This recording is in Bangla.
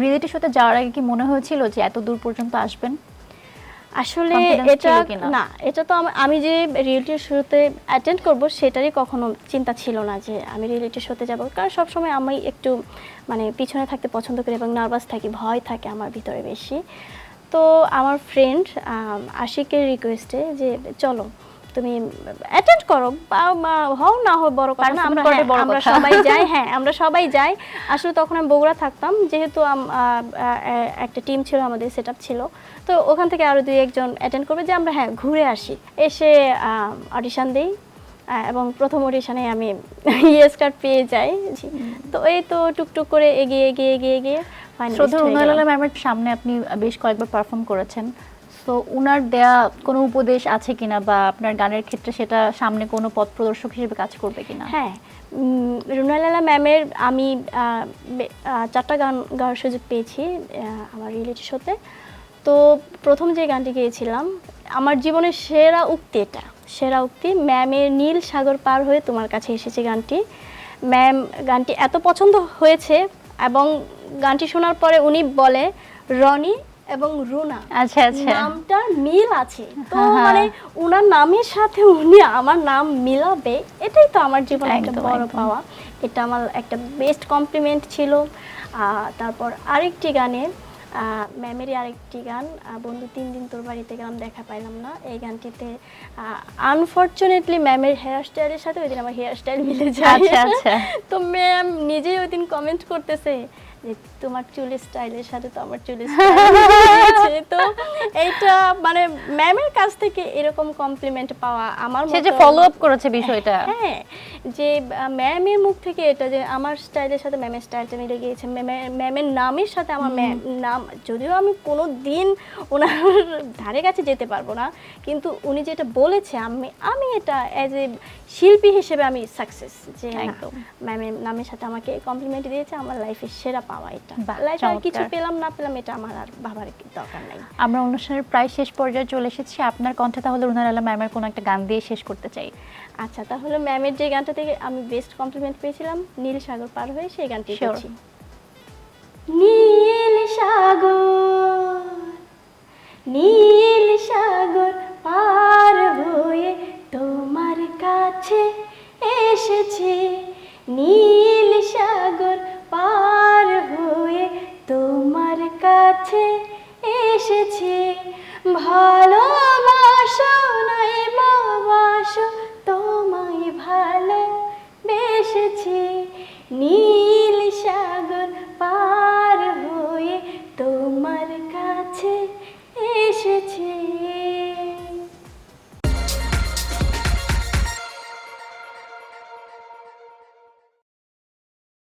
রিয়েলিটি শোতে যাওয়ার আগে কি মনে হয়েছিল যে এত দূর পর্যন্ত আসবেন? আসলে এটা না এটা তো আমি যে রিয়েলিটি শোতে অ্যাটেন্ড করব সেটারই কখনো চিন্তা ছিল না যে আমি রিয়েলিটি শোতে যাব। কারণ সবসময় আমি একটু মানে পিছনে থাকতে পছন্দ করি এবং নার্ভাস থাকি ভয় থাকে আমার ভিতরে বেশি। তো আমার ফ্রেন্ড আশিকের রিকোয়েস্টে যে চলো তুমি অ্যাটেন্ড করো বা হও না হও বড় কথা না আমরা হ্যাঁ, আমরা। সবাই যাই হ্যাঁ আমরা সবাই যাই। আসলে তখন আমি বগুড়া থাকতাম যেহেতু একটা টিম ছিল আমাদের সেট ছিল। তো ওখান থেকে আরও দুই একজন অ্যাটেন্ড করবে যে আমরা হ্যাঁ ঘুরে আসি। এসে অডিশন দিই এবং প্রথম অডিশনে আমি ইয়েস কার্ড পেয়ে যাই। তো এই তো টুকটুক করে এগিয়ে এগিয়ে এগিয়ে এগিয়ে শ্রদ্ধা রুনালালা ম্যামের সামনে আপনি বেশ কয়েকবার পারফর্ম করেছেন। তো উনার দেয়া কোনো উপদেশ আছে কিনা বা আপনার গানের ক্ষেত্রে সেটা সামনে কোনো পথ প্রদর্শক হিসেবে কাজ করবে কিনা? হ্যাঁ রুনালালা ম্যামের আমি চারটা গান গাওয়ার সুযোগ পেয়েছি আমার রিয়েলিটি শোতে তো প্রথম যে গানটি গেয়েছিলাম, আমার জীবনের সেরা উক্তি এটা। সেরা উক্তি, ম্যামের নীল সাগর পার হয়ে তোমার কাছে এসেছে গানটি। ম্যাম গানটি এত পছন্দ হয়েছে এবং গানটি শোনার পরে উনি বলে, রনি এবং রুনা। আচ্ছা আচ্ছা। নামটা মিল আছে। তো হ্যাঁ, হ্যাঁ। মানে ওনার নামের সাথে উনি আমার নাম মিলাবে এটাই তো আমার জীবনে একটা বড় পাওয়া। এটা আমার একটা বেস্ট কমপ্লিমেন্ট ছিল। তারপর আরেকটি গানে ম্যামেরই আরেকটি গান। বন্ধু তিন দিন তোর বাড়িতে গেলাম দেখা পাইলাম না। এই গানটিতে আনফর্চুনেটলি ম্যামের হেয়ার স্টাইলের সাথে ওই দিন আমার হেয়ার স্টাইল মিলে যায়। আচ্ছা, আচ্ছা। তো ম্যাম নিজেই ওই দিন কমেন্ট করতেছে যে তোমার চুলের স্টাইলের সাথে তো আমার চুলের স্টাইল তো এইটা মানে ম্যামের কাছ থেকে এরকম কমপ্লিমেন্ট পাওয়া আমার সে যে ফলো আপ করেছে বিষয়টা। হ্যাঁ যে ম্যামের মুখ থেকে এটা যে আমার স্টাইলের সাথে ম্যামের স্টাইলটা মিলে গিয়েছে। ম্যামের ম্যামের নামের সাথে আমার ম্যাম নাম যদিও আমি কোনো দিন ওনার ধারে কাছে যেতে পারব না কিন্তু উনি যেটা বলেছে আমি আমি এটা অ্যাজ এ শিল্পী হিসেবে আমি সাকসেস যে একদম। ম্যামের নামের সাথে আমাকে কমপ্লিমেন্ট দিয়েছে আমার লাইফের সেরা পাওয়া এটা। লাইফে আর কিছু পেলাম না পেলাম এটা আমার আর ভাবার দরকার নাই। আমরা অনুষ্ঠানের প্রায় শেষ পর্যায়ে চলে এসেছি। আপনার কণ্ঠে তাহলে রুনালালা ম্যামের কোনো একটা গান দিয়ে শেষ করতে চাই। আচ্ছা তাহলে ম্যামের যে গানটা থেকে আমি বেস্ট কমপ্লিমেন্ট পেয়েছিলাম নীল সাগর পার হয়ে সেই গানটি Sure. এসেছে। ভালোবাসো নাই বাবাসো তোমায় ভালো বেসেছি নীল